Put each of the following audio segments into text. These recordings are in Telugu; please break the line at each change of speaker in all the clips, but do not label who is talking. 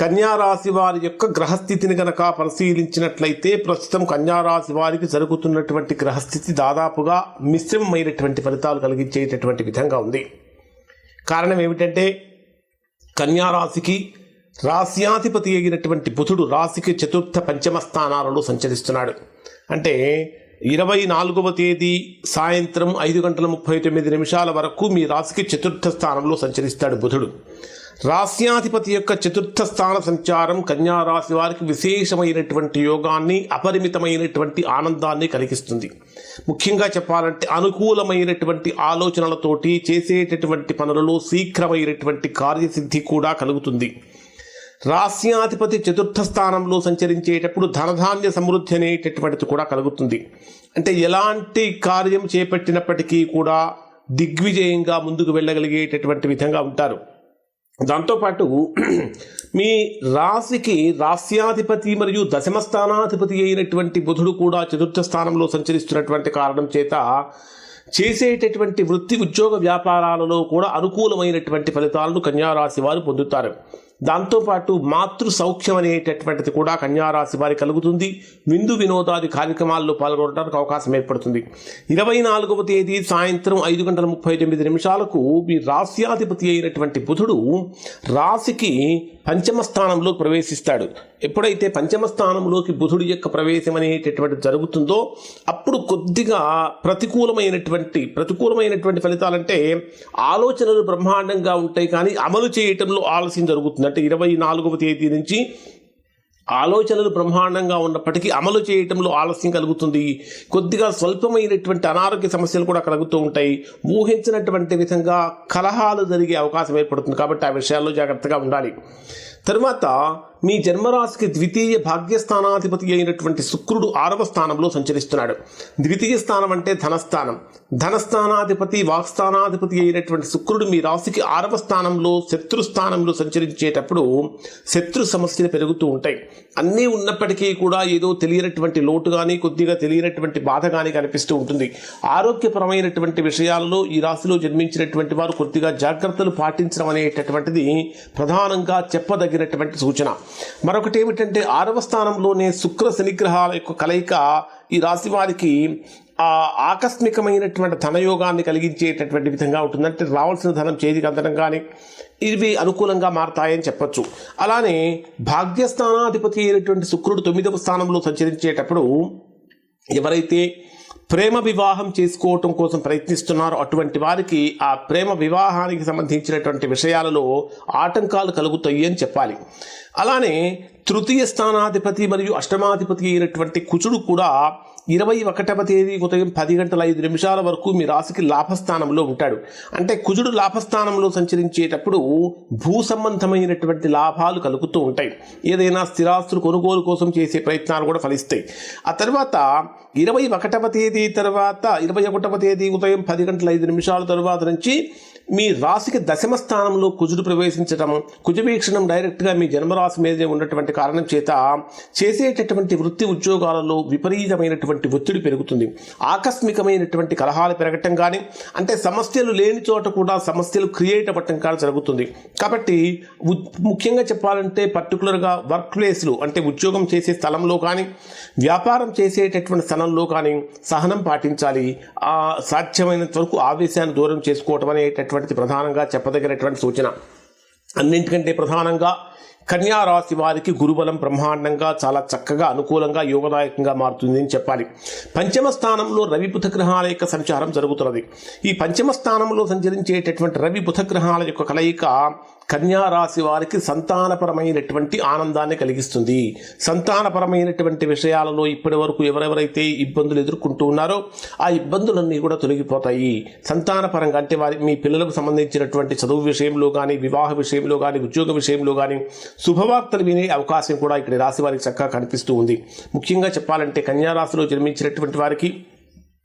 కన్యా రాశి వారి యొక్క గ్రహస్థితిని గనక పరిశీలించినట్లయితే ప్రస్తుతం కన్యా రాశి వారికి జరుగుతున్నటువంటి గ్రహస్థితి దాదాపుగా మిశ్రమమైనటువంటి ఫలితాలు కలిగించేటటువంటి విధంగా ఉంది. కారణం ఏమిటంటే కన్యా రాశికి రాశ్యాధిపతి అయినటువంటి బుధుడు రాశికి చతుర్థ పంచమ స్థానాలలో సంచరిస్తున్నాడు. అంటే ఇరవై నాలుగవ తేదీ సాయంత్రం ఐదు గంటల ముప్పై తొమ్మిది నిమిషాల వరకు మీ రాశికి చతుర్థ స్థానంలో సంచరిస్తాడు బుధుడు. రాశ్యాధిపతి యొక్క చతుర్థ స్థాన సంచారం కన్యా రాశి వారికి విశేషమైనటువంటి యోగాన్ని అపరిమితమైనటువంటి ఆనందాన్ని కలిగిస్తుంది. ముఖ్యంగా చెప్పాలంటే అనుకూలమైనటువంటి ఆలోచనలతోటి చేసేటటువంటి పనులలో శీఘ్రమైనటువంటి కార్యసిద్ధి కూడా కలుగుతుంది. రాస్యాధిపతి చతుర్థ స్థానంలో సంచరించేటప్పుడు ధనధాన్య సమృద్ధి అనేటటువంటిది కూడా కలుగుతుంది. అంటే ఎలాంటి కార్యం చేపట్టినప్పటికీ కూడా దిగ్విజయంగా ముందుకు వెళ్ళగలిగేటటువంటి విధంగా ఉంటారు. దాంతోపాటు మీ రాశికి రాస్యాధిపతి మరియు దశమ స్థానాధిపతి అయినటువంటి బుధుడు కూడా చతుర్థ స్థానంలో సంచరిస్తున్నటువంటి కారణం చేత చేసేటటువంటి వృత్తి ఉద్యోగ వ్యాపారాలలో కూడా అనుకూలమైనటువంటి ఫలితాలను కన్యారాశి వారు పొందుతారు. దాంతోపాటు మాతృ సౌఖ్యం అనేటటువంటిది కూడా కన్యారాశి వారి కలుగుతుంది. విందు వినోదాది కార్యక్రమాల్లో పాల్గొనడానికి అవకాశం ఏర్పడుతుంది. ఇరవై నాలుగవ తేదీ సాయంత్రం ఐదు గంటల ముప్పై తొమ్మిది నిమిషాలకు మీ రాస్యాధిపతి అయినటువంటి బుధుడు రాశికి పంచమ స్థానంలో ప్రవేశిస్తాడు. ఎప్పుడైతే పంచమ స్థానంలోకి బుధుడి యొక్క ప్రవేశం అనేటటువంటి జరుగుతుందో అప్పుడు కొద్దిగా ప్రతికూలమైనటువంటి ప్రతికూలమైనటువంటి ఫలితాలంటే ఆలోచనలు బ్రహ్మాండంగా ఉంటాయి కానీ అమలు చేయటంలో ఆలస్యం జరుగుతుంది. అంటే ఇరవై నాలుగవ తేదీ నుంచి ఆలోచనలు బ్రహ్మాండంగా ఉన్నప్పటికీ అమలు చేయటంలో ఆలస్యం కలుగుతుంది. కొద్దిగా స్వల్పమైనటువంటి అనారోగ్య సమస్యలు కూడా కలుగుతూ ఉంటాయి. ఊహించినటువంటి విధంగా కలహాలు జరిగే అవకాశం ఏర్పడుతుంది కాబట్టి ఆ విషయాల్లో జాగ్రత్తగా ఉండాలి. తరువాత మీ జన్మరాశికి ద్వితీయ భాగ్యస్థానాధిపతి అయినటువంటి శుక్రుడు ఆరవ స్థానంలో సంచరిస్తున్నాడు. ద్వితీయ స్థానం అంటే ధనస్థానం. ధనస్థానాధిపతి వాక్స్థానాధిపతి అయినటువంటి శుక్రుడు మీ రాశికి ఆరవ స్థానంలో శత్రు స్థానంలో సంచరించేటప్పుడు శత్రు సమస్యలు పెరుగుతూ ఉంటాయి. అన్నీ ఉన్నప్పటికీ కూడా ఏదో తెలియనటువంటి లోటు కానీ కొద్దిగా తెలియనటువంటి బాధ కానీ కనిపిస్తూ ఉంటుంది. ఆరోగ్యపరమైనటువంటి విషయాల్లో ఈ రాశిలో జన్మించినటువంటి వారు కొద్దిగా జాగ్రత్తలు పాటించడం అనేటటువంటిది ప్రధానంగా చెప్పదగిన కలిగినటువంటి సూచన. మరొకటి ఏమిటంటే ఆరవ స్థానంలోనే శుక్ర శనిగ్రహాల యొక్క కలయిక ఈ రాశి వారికి ఆ ఆకస్మికమైనటువంటి ధనయోగాన్ని కలిగించేటటువంటి విధంగా ఉంటుందంటే రావాల్సిన ధనం చేతికి అందడం కానీ ఇవి అనుకూలంగా మారతాయని చెప్పచ్చు. అలానే భాగ్యస్థానాధిపతి అయినటువంటి శుక్రుడు తొమ్మిదవ స్థానంలో సంచరించేటప్పుడు ఎవరైతే ప్రేమ వివాహం చేసుకోవటం కోసం ప్రయత్నిస్తున్నారు. అటువంటి వారికి ఆ ప్రేమ వివాహానికి సంబంధించినటువంటి విషయాలలో ఆటంకాలు కలుగుతాయి అని చెప్పాలి. అలానే తృతీయ స్థానాధిపతి మరియు అష్టమాధిపతి అయినటువంటి కుచుడు కూడా ఇరవై ఒకటవ తేదీ ఉదయం పది గంటల ఐదు నిమిషాల వరకు మీ రాశికి లాభస్థానంలో ఉంటాడు. అంటే కుజుడు లాభస్థానంలో సంచరించేటప్పుడు భూ సంబంధమైనటువంటి లాభాలు కలుగుతూ ఉంటాయి. ఏదైనా స్థిరాస్తులు కొనుగోలు కోసం చేసే ప్రయత్నాలు కూడా ఫలిస్తాయి. ఆ తర్వాత ఇరవై ఒకటవ తేదీ తర్వాత ఇరవై ఒకటవ తేదీ ఉదయం పది గంటల ఐదు నిమిషాల తర్వాత నుంచి మీ రాశికి దశమ స్థానంలో కుజుడు ప్రవేశించడం కుజవీక్షణం డైరెక్ట్గా మీ జన్మరాశి మీదే ఉన్నటువంటి కారణం చేత చేసేటటువంటి వృత్తి ఉద్యోగాలలో విపరీతమైనటువంటి ఒత్తిడి పెరుగుతుంది. ఆకస్మికమైనటువంటి కలహాలు పెరగటం కానీ అంటే సమస్యలు లేని చోట కూడా సమస్యలు క్రియేట్ అవ్వటం కానీ జరుగుతుంది. కాబట్టి ముఖ్యంగా చెప్పాలంటే పర్టికులర్గా వర్క్ ప్లేస్లు అంటే ఉద్యోగం చేసే స్థలంలో కానీ వ్యాపారం చేసేటటువంటి స్థలంలో కానీ సహనం పాటించాలి. ఆ సాధ్యమైనంత వరకు ఆవేశాన్ని దూరం చేసుకోవటం అనేటటువంటిది ప్రధానంగా చెప్పదగినటువంటి సూచన. అన్నింటికంటే ప్రధానంగా కన్యా రాశి వారికి గురుబలం బ్రహ్మాండంగా చాలా చక్కగా అనుకూలంగా యోగదాయకంగా మారుతుంది అని చెప్పాలి. పంచమ స్థానంలో రవి బుధగ్రహాల యొక్క సంచారం జరుగుతున్నది. ఈ పంచమ స్థానంలో సంచరించేటటువంటి రవి బుధగ్రహాల యొక్క కలయిక కన్యారాశి వారికి సంతానపరమైనటువంటి ఆనందాన్ని కలిగిస్తుంది. సంతానపరమైనటువంటి విషయాలలో ఇప్పటి వరకు ఎవరెవరైతే ఇబ్బందులు ఎదుర్కొంటూ ఉన్నారో ఆ ఇబ్బందులన్నీ కూడా తొలగిపోతాయి. సంతానపరంగా అంటే వారి మీ పిల్లలకు సంబంధించినటువంటి చదువు విషయంలో కానీ వివాహ విషయంలో కానీ ఉద్యోగ విషయంలో కానీ శుభవార్తలు వినే అవకాశం కూడా ఇక్కడ రాశి వారికి చక్కగా కనిపిస్తూ ఉంది. ముఖ్యంగా చెప్పాలంటే కన్యారాశిలో జన్మించినటువంటి వారికి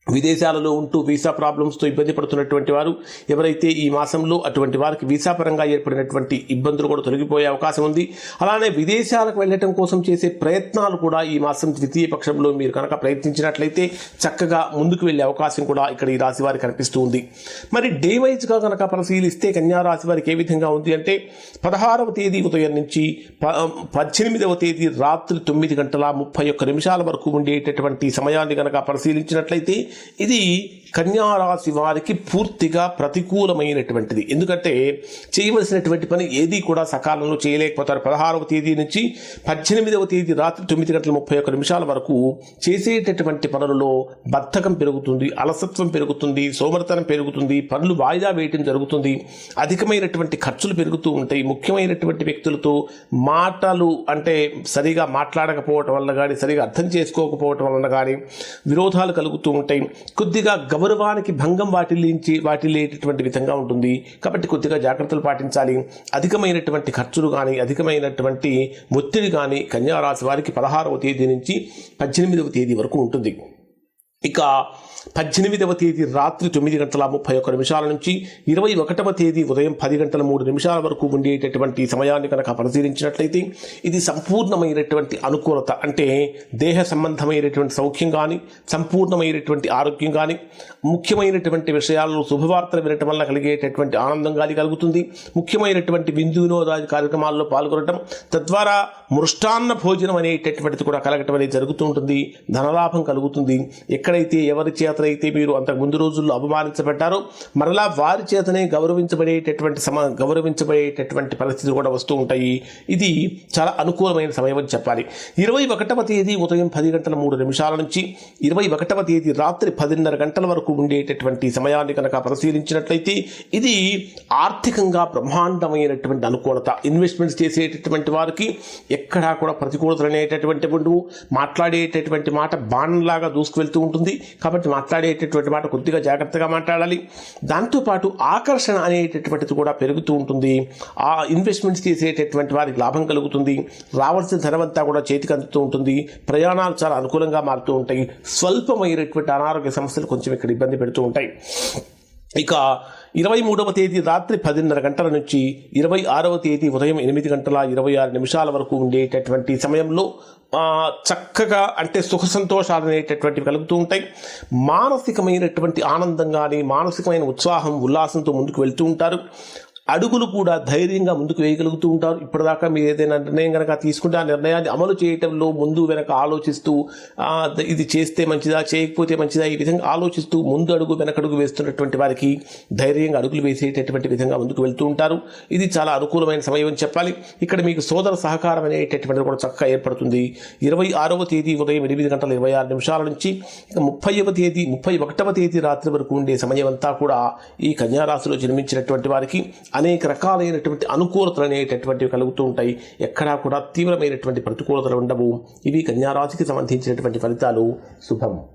విదేశాలలో ఉంటూ వీసా ప్రాబ్లమ్స్తో ఇబ్బంది పడుతున్నటువంటి వారు ఎవరైతే ఈ మాసంలో అటువంటి వారికి వీసా పరంగా ఏర్పడినటువంటి ఇబ్బందులు కూడా తొలగిపోయే అవకాశం ఉంది. అలానే విదేశాలకు వెళ్ళటం కోసం చేసే ప్రయత్నాలు కూడా ఈ మాసం ద్వితీయ పక్షంలో మీరు కనుక ప్రయత్నించినట్లయితే చక్కగా ముందుకు వెళ్ళే అవకాశం కూడా ఇక్కడ ఈ రాశి వారికి కనిపిస్తూ ఉంది. మరి డే వైజ్గా కనుక పరిశీలిస్తే కన్యా రాశి వారికి ఏ విధంగా ఉంది అంటే పదహారవ తేదీ ఉదయం నుంచి ప- పద్దెనిమిదవ తేదీ రాత్రి తొమ్మిది గంటల ముప్పై ఒక్క నిమిషాల వరకు ఉండేటటువంటి సమయాన్ని కనుక పరిశీలించినట్లయితే ఇది కన్యారాశి వారికి పూర్తిగా ప్రతికూలమైనటువంటిది. ఎందుకంటే చేయవలసినటువంటి పని ఏది కూడా సకాలంలో చేయలేకపోతారు. పదహారవ తేదీ నుంచి పద్దెనిమిదవ తేదీ రాత్రి తొమ్మిది గంటల ముప్పై ఒక్క నిమిషాల వరకు చేసేటటువంటి పనులలో బద్ధకం పెరుగుతుంది అలసత్వం పెరుగుతుంది సోమరితనం పెరుగుతుంది పనులు వాయిదా వేయటం జరుగుతుంది. అధికమైనటువంటి ఖర్చులు పెరుగుతూ ఉంటాయి. ముఖ్యమైనటువంటి వ్యక్తులతో మాటలు అంటే సరిగా మాట్లాడకపోవటం వల్ల కానీ సరిగా అర్థం చేసుకోకపోవటం వలన కానీ విరోధాలు కలుగుతూ ఉంటాయి. కొద్దిగా గౌరవానికి భంగం వాటిల్లించి వాటిల్లేటటువంటి విధంగా ఉంటుంది. కాబట్టి కొద్దిగా జాగ్రత్తలు పాటించాలి. అధికమైనటువంటి ఖర్చులు కానీ అధికమైనటువంటి ఒత్తిడి కానీ కన్యారాశి వారికి పదహారవ తేదీ నుంచి పద్దెనిమిదవ తేదీ వరకు ఉంటుంది. ఇక పద్దెనిమిదవ తేదీ రాత్రి తొమ్మిది గంటల ముప్పై ఒక్క నిమిషాల నుంచి ఇరవై ఒకటవ తేదీ ఉదయం పది గంటల మూడు నిమిషాల వరకు ఉండేటటువంటి సమయాన్ని కనుక పరిశీలించినట్లయితే ఇది సంపూర్ణమైనటువంటి అనుకూలత అంటే దేహ సంబంధమైనటువంటి సౌఖ్యం కానీ సంపూర్ణమైనటువంటి ఆరోగ్యం కానీ ముఖ్యమైనటువంటి విషయాల్లో శుభవార్తలు వినటం వల్ల కలిగేటటువంటి ఆనందం కానీ కలుగుతుంది. ముఖ్యమైనటువంటి విందు వినోదాది కార్యక్రమాల్లో పాల్గొనటం తద్వారా మృష్టాన్న భోజనం అనేటటువంటిది కూడా కలగటం అనేది జరుగుతూ ఉంటుంది. ధనలాభం కలుగుతుంది. ఎక్కడ ఎక్కడైతే ఎవరి చేతనైతే మీరు అంతకు ముందు రోజుల్లో అవమానించబడ్డారో మరలా వారి చేతనే గౌరవించబడేటటువంటి సమ గౌరవించబడేటటువంటి పరిస్థితి కూడా వస్తూ ఉంటాయి. ఇది చాలా అనుకూలమైన సమయం అని చెప్పాలి. ఇరవై ఒకటవ తేదీ ఉదయం పది గంటల మూడు నిమిషాల నుంచి ఇరవై ఒకటవ తేదీ రాత్రి పదిన్నర గంటల వరకు ఉండేటటువంటి సమయాన్ని కనుక పరిశీలించినట్లయితే ఇది ఆర్థికంగా బ్రహ్మాండమైనటువంటి అనుకూలత. ఇన్వెస్ట్మెంట్స్ చేసేటటువంటి వారికి ఎక్కడా కూడా ప్రతికూలతలు అనేటటువంటి ఉండవు. మాట్లాడేటటువంటి మాట బాణంలాగా దూసుకువెళ్తూ ఉంటుంది. కాబట్టి మాట్లాడేటటువంటి మాట కొద్దిగా జాగ్రత్తగా మాట్లాడాలి. దాంతోపాటు ఆకర్షణ అనేటటువంటిది కూడా పెరుగుతూ ఉంటుంది. ఆ ఇన్వెస్ట్మెంట్స్ చేసేటటువంటి వారికి లాభం కలుగుతుంది. రావాల్సిన ధనమంతా కూడా చేతికి అందుతూ ఉంటుంది. ప్రయాణాలు చాలా అనుకూలంగా మారుతూ ఉంటాయి. స్వల్పమైనటువంటి అనారోగ్య సమస్యలు కొంచెం ఇక్కడ ఇబ్బంది పెడుతూ ఉంటాయి. ఇక ఇరవై మూడవ తేదీ రాత్రి పదిన్నర గంటల నుంచి ఇరవై ఆరవ తేదీ ఉదయం ఎనిమిది గంటల ఇరవై ఆరు నిమిషాల వరకు ఉండేటటువంటి సమయంలో చక్కగా అంటే సుఖ సంతోషాలు అనేటటువంటివి కలుగుతూ ఉంటాయి. మానసికమైనటువంటి ఆనందం కానీ మానసికమైన ఉత్సాహం ఉల్లాసంతో ముందుకు వెళ్తూ ఉంటారు. అడుగులు కూడా ధైర్యంగా ముందుకు వేయగలుగుతూ ఉంటారు. ఇప్పటిదాకా మీరు ఏదైనా నిర్ణయం కనుక తీసుకుంటే ఆ నిర్ణయాన్ని అమలు చేయటంలో ముందు వెనక ఆలోచిస్తూ ఇది చేస్తే మంచిదా చేయకపోతే మంచిదా ఈ విధంగా ఆలోచిస్తూ ముందు అడుగు వెనకడుగు వేస్తున్నటువంటి వారికి ధైర్యంగా అడుగులు వేసేటటువంటి విధంగా ముందుకు వెళ్తూ ఉంటారు. ఇది చాలా అనుకూలమైన సమయం అని చెప్పాలి. ఇక్కడ మీకు సోదర సహకారం అనేటటువంటిది కూడా చక్కగా ఏర్పడుతుంది. ఇరవై ఆరవ తేదీ ఉదయం ఎనిమిది గంటల ఇరవై ఆరు నిమిషాల నుంచి ముప్పైవ తేదీ ముప్పై ఒకటవ తేదీ రాత్రి వరకు ఉండే సమయం అంతా కూడా ఈ కన్యారాశిలో జన్మించినటువంటి వారికి అనేక రకాలైనటువంటి అనుకూలతలు అనేటటువంటివి కలుగుతూ ఉంటాయి. ఎక్కడా కూడా తీవ్రమైనటువంటి ప్రతికూలతలు ఉండవు. ఇవి కన్యారాశికి సంబంధించినటువంటి ఫలితాలు. శుభం.